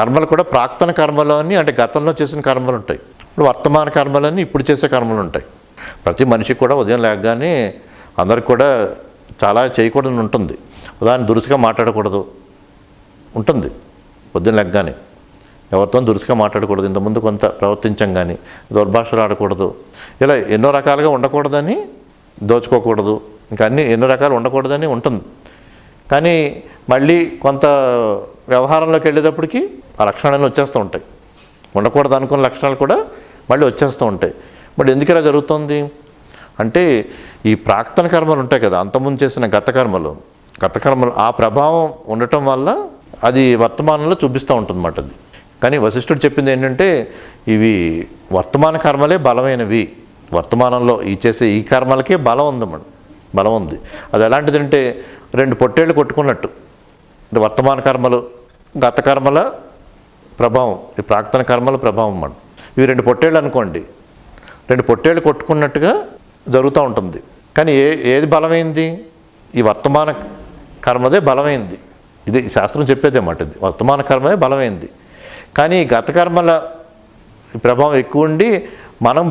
కర్మలు కూడా ప్రాక్తన కర్మలు అని అంటే గతంలో చేసిన కర్మలు ఉంటాయి. ఇప్పుడు వర్తమాన కర్మలని ఇప్పుడు చేసే కర్మలు ఉంటాయి. ప్రతి మనిషికి కూడా ఉదయం లేకగానే అందరికి కూడా చాలా చేయకూడదని ఉంటుంది. ఉదాహరణ దురుసుగా మాట్లాడకూడదు ఉంటుంది. పొద్దున్న లెగ్గానే ఎవరితో దురుసుగా మాట్లాడకూడదు. ఇంతకుముందు కొంత ప్రవర్తించం కానీ దుర్భాషలు ఆడకూడదు. ఇలా ఎన్నో రకాలుగా ఉండకూడదని దోచుకోకూడదు. ఇంకా అన్నీ ఎన్నో రకాలు ఉండకూడదని ఉంటుంది. కానీ మళ్ళీ కొంత వ్యవహారంలోకి వెళ్ళేటప్పటికి ఆ లక్షణాలన్నీ వచ్చేస్తూ ఉంటాయి. ఉండకూడదు అనుకున్న లక్షణాలు కూడా మళ్ళీ వచ్చేస్తూ ఉంటాయి. మరి ఎందుకు ఇలా జరుగుతుంది? అంటే ఈ ప్రాక్తన కర్మలు ఉంటాయి కదా అంతకుముందు చేసిన గత కర్మలు. గత కర్మలు ఆ ప్రభావం ఉండటం వల్ల అది వర్తమానంలో చూపిస్తూ ఉంటుందన్నమాట అది. కానీ వశిష్ఠుడు చెప్పింది ఏంటంటే ఇవి వర్తమాన కర్మలే బలమైనవి. వర్తమానంలో ఈ చేసే ఈ కర్మలకే బలం ఉందన్నమాట బలం ఉంది. అది ఎలాంటిదంటే రెండు పొట్టేళ్ళు కొట్టుకున్నట్టు. అంటే వర్తమాన కర్మలు గత కర్మల ప్రభావం. ఈ ప్రాక్తన కర్మల ప్రభావం అన్నమాట. ఇవి రెండు పొట్టేళ్ళు అనుకోండి. రెండు పొట్టేళ్ళు కొట్టుకున్నట్టుగా జరుగుతూ ఉంటుంది. కానీ ఏ ఏది బలమైంది? ఈ వర్తమాన కర్మదే బలమైంది. ఇది శాస్త్రం చెప్పేది అన్నమాట ఇది. వర్తమాన కర్మదే బలమైంది. కానీ ఈ గత కర్మల ప్రభావం ఎక్కువ ఉండి మనం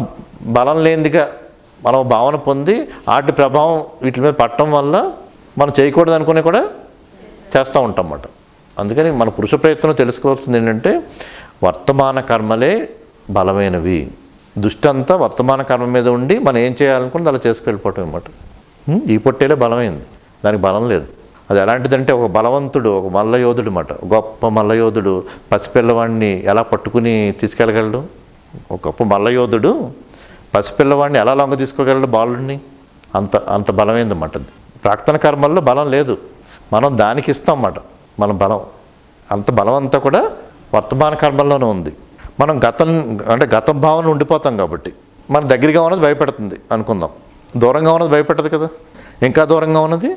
బలం లేనిదిగా మనం భావన పొంది వాటి ప్రభావం వీటి మీద పట్టడం వల్ల మనం చేయకూడదు అనుకుని కూడా చేస్తూ ఉంటాం అన్నమాట. అందుకని మన పురుష ప్రయత్నం తెలుసుకోవాల్సింది ఏంటంటే వర్తమాన కర్మలే బలమైనవి. దుష్టంతా వర్తమాన కర్మ మీద ఉండి మనం ఏం చేయాలనుకుంటే అలా చేసుకెళ్ళిపోవటం అనమాట ఈ పొట్టేలే బలమైంది. దానికి బలం లేదు. అది ఎలాంటిదంటే ఒక బలవంతుడు ఒక మల్లయోధుడు అనమాట గొప్ప మల్లయోధుడు పసిపిల్లవాడిని ఎలా పట్టుకుని తీసుకెళ్ళగలడు? ఒక గొప్ప మల్లయోధుడు పసిపిల్లవాడిని ఎలా లొంగ తీసుకోగలడు బాలుడిని? అంత అంత బలమైంది అన్నమాట ప్రాక్తన కర్మల్లో బలం లేదు. మనం దానికి ఇస్తాం అన్నమాట. మన బలం. అంత బలం అంతా కూడా వర్తమాన కర్మల్లోనే ఉంది. మనం గతం అంటే గత భావన ఉండిపోతాం కాబట్టి. మన దగ్గరగా ఉన్నది భయపెడుతుంది అనుకుందాం. దూరంగా ఉన్నది భయపెట్టదు కదా. ఇంకా దూరంగా ఉన్నది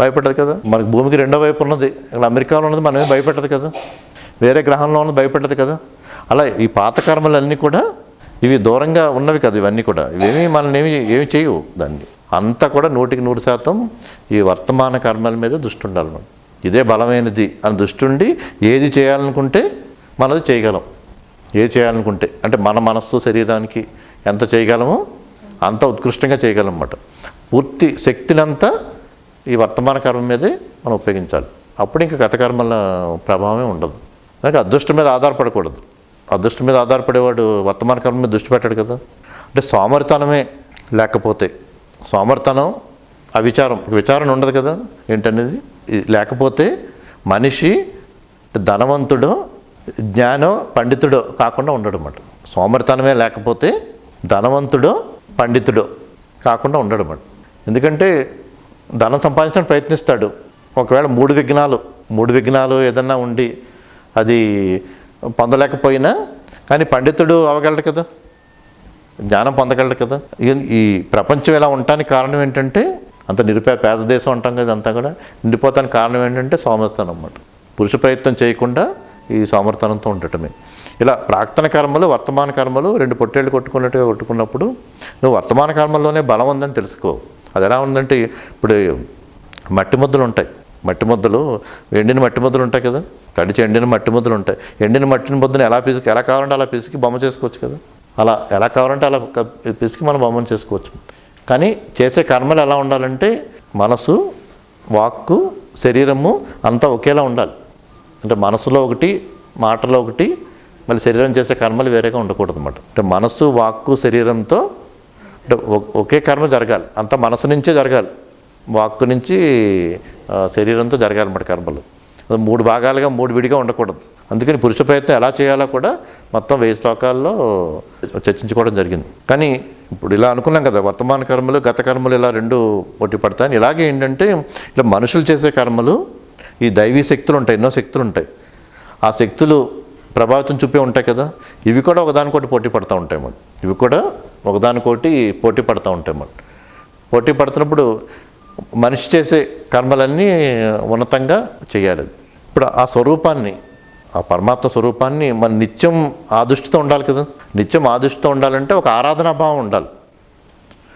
భయపెట్టదు కదా. మనకి భూమికి రెండో వైపు ఉన్నది. ఇక్కడ అమెరికాలో ఉన్నది మనమే భయపెట్టదు కదా. వేరే గ్రహంలో ఉన్నది భయపెట్టదు కదా. అలా ఈ పాత కర్మలన్నీ కూడా ఇవి దూరంగా ఉన్నవి కదా ఇవన్నీ కూడా. ఇవేమీ మనల్ని ఏమి ఏమి చేయవు దాన్ని. అంతా కూడా నూటికి నూరు శాతం ఈ వర్తమాన కర్మల మీద దృష్టి ఉండాలి మనం. ఇదే బలమైనది అని దృష్టి ఉండి ఏది చేయాలనుకుంటే మనది చేయగలం. ఏది చేయాలనుకుంటే అంటే మన మనస్సు శరీరానికి ఎంత చేయగలమో అంత ఉత్కృష్టంగా చేయగలం అన్నమాట పూర్తి శక్తినంతా ఈ వర్తమాన కర్మ మీదే మనం ఉపయోగించాలి. అప్పుడు ఇంకా గత కర్మల ప్రభావమే ఉండదు. దానికి అదృష్టం మీద ఆధారపడకూడదు. అదృష్టం మీద ఆధారపడేవాడు వర్తమాన కర్మ మీద దృష్టి పెట్టాడు కదా. అంటే సోమరితనమే లేకపోతే సోమరితనం అవిచారం. విచారణ ఉండదు కదా ఏంటనేది? లేకపోతే మనిషి ధనవంతుడు జ్ఞానో పండితుడో కాకుండా ఉండడు అన్నమాట సోమరితనమే లేకపోతే ధనవంతుడో పండితుడో కాకుండా ఉండడు అన్నమాట ఎందుకంటే ధనం సంపాదించడానికి ప్రయత్నిస్తాడు. ఒకవేళ మూడు విఘ్నాలు మూడు విఘ్నాలు ఏదన్నా ఉండి అది పొందలేకపోయినా కానీ పండితుడు అవ్వగలడు కదా? జ్ఞానం పొందగలడు కదా? ఈ ప్రపంచం ఇలా ఉండటానికి కారణం ఏంటంటే అంత నిరుపేద పేద దేశం అంటాం కదా అంతా కూడా. నిండిపోతానికి కారణం ఏంటంటే సోమర్థనం అన్నమాట. పురుష ప్రయత్నం చేయకుండా ఈ సోమర్థనంతో ఉండటమే. ఇలా ప్రాక్తన కర్మలు వర్తమాన కర్మలు రెండు పొట్టేళ్ళు కొట్టుకున్నట్టుగా కొట్టుకున్నప్పుడు నువ్వు వర్తమాన కర్మల్లోనే బలం ఉందని తెలుసుకో. అది ఎలా ఉందంటే ఇప్పుడు మట్టి ముద్దలు ఉంటాయి. మట్టి ముద్దలు ఎండిన మట్టి ముద్దలు ఉంటాయి కదా. తడిచి ఎండిన మట్టి ముద్దలు ఉంటాయి. ఎండిన మట్టిని ముద్దను ఎలా పిసికి ఎలా కావాలంటే అలా పిసికి బొమ్మ చేసుకోవచ్చు కదా. అలా ఎలా కావాలంటే అలా పిసికి మనం బొమ్మను చేసుకోవచ్చు. కానీ చేసే కర్మలు ఎలా ఉండాలంటే మనసు వాక్కు శరీరము అంతా ఒకేలా ఉండాలి. అంటే మనసులో ఒకటి మాటలో ఒకటి మళ్ళీ శరీరం చేసే కర్మలు వేరేగా ఉండకూడదు అనమాట అంటే మనసు వాక్కు శరీరంతో అంటే ఒకే కర్మ జరగాలి. అంత మనసు నుంచే జరగాలి. వాక్కు నుంచి శరీరంతో జరగాలన్నమాట కర్మలు. మూడు భాగాలుగా మూడు విడిగా ఉండకూడదు. అందుకని పురుష ప్రయత్నం ఎలా చేయాలో కూడా మొత్తం వెయ్యి శ్లోకాల్లో చర్చించుకోవడం జరిగింది. కానీ ఇప్పుడు ఇలా అనుకున్నాం కదా వర్తమాన కర్మలు గత కర్మలు ఇలా రెండు ఒట్టి పడతాయని. ఇలాగే ఏంటంటే ఇలా మనుషులు చేసే కర్మలు ఈ దైవీ శక్తులు ఉంటాయి ఎన్నో శక్తులు ఉంటాయి. ఆ శక్తులు ప్రభావితం చూపే ఉంటాయి కదా ఇవి కూడా ఒకదానికోటి పోటీ పడుతూ ఉంటాయి అన్నమాట. ఇవి కూడా ఒకదానికోటి పోటీ పడుతూ ఉంటాయి అన్నమాట. పోటీ పడుతున్నప్పుడు మనిషి చేసే కర్మలన్నీ ఉన్నతంగా చేయాలి ఇప్పుడు ఆ స్వరూపాన్ని ఆ పరమాత్మ స్వరూపాన్ని మన నిత్యం ఆ దృష్టితో ఉండాలి కదా. నిత్యం ఆ దృష్టితో ఉండాలంటే ఒక ఆరాధనా భావం ఉండాలి.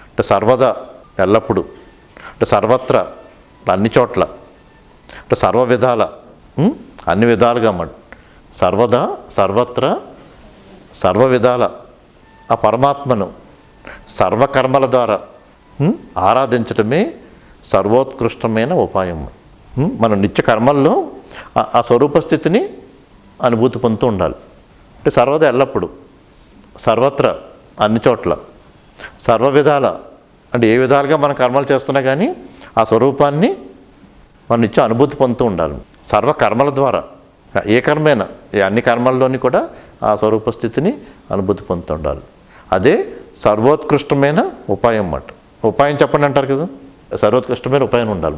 అంటే సర్వదా ఎల్లప్పుడూ. అంటే సర్వత్రా అన్ని చోట్ల. అంటే సర్వ విధాల అన్ని విధాలుగా అన్నమాట సర్వదా సర్వత్రా సర్వ విధాల. ఆ పరమాత్మను సర్వకర్మల ద్వారా ఆరాధించడమే ఆరాధించటమే సర్వోత్కృష్టమైన ఉపాయం. మన నిత్య కర్మల్లో ఆ- ఆ అనుభూతి పొందుతూ ఉండాలి. అంటే సర్వదా ఎల్లప్పుడు సర్వత్ర అన్ని చోట్ల సర్వ విధాల అంటే ఏ విధాలుగా మనం కర్మలు చేస్తున్నా కానీ ఆ స్వరూపాన్ని మనం ఇచ్చే అనుభూతి పొందుతూ ఉండాలి. సర్వ కర్మల ద్వారా ఏ కర్మైనా ఏ అన్ని కర్మల్లోని కూడా ఆ స్వరూప స్థితిని అనుభూతి పొందుతూ ఉండాలి. అదే సర్వోత్కృష్టమైన ఉపాయం అన్నమాట. ఉపాయం చెప్పండి అంటారు కదా సర్వోత్కృష్టమైన ఉపాయం ఉండాలి.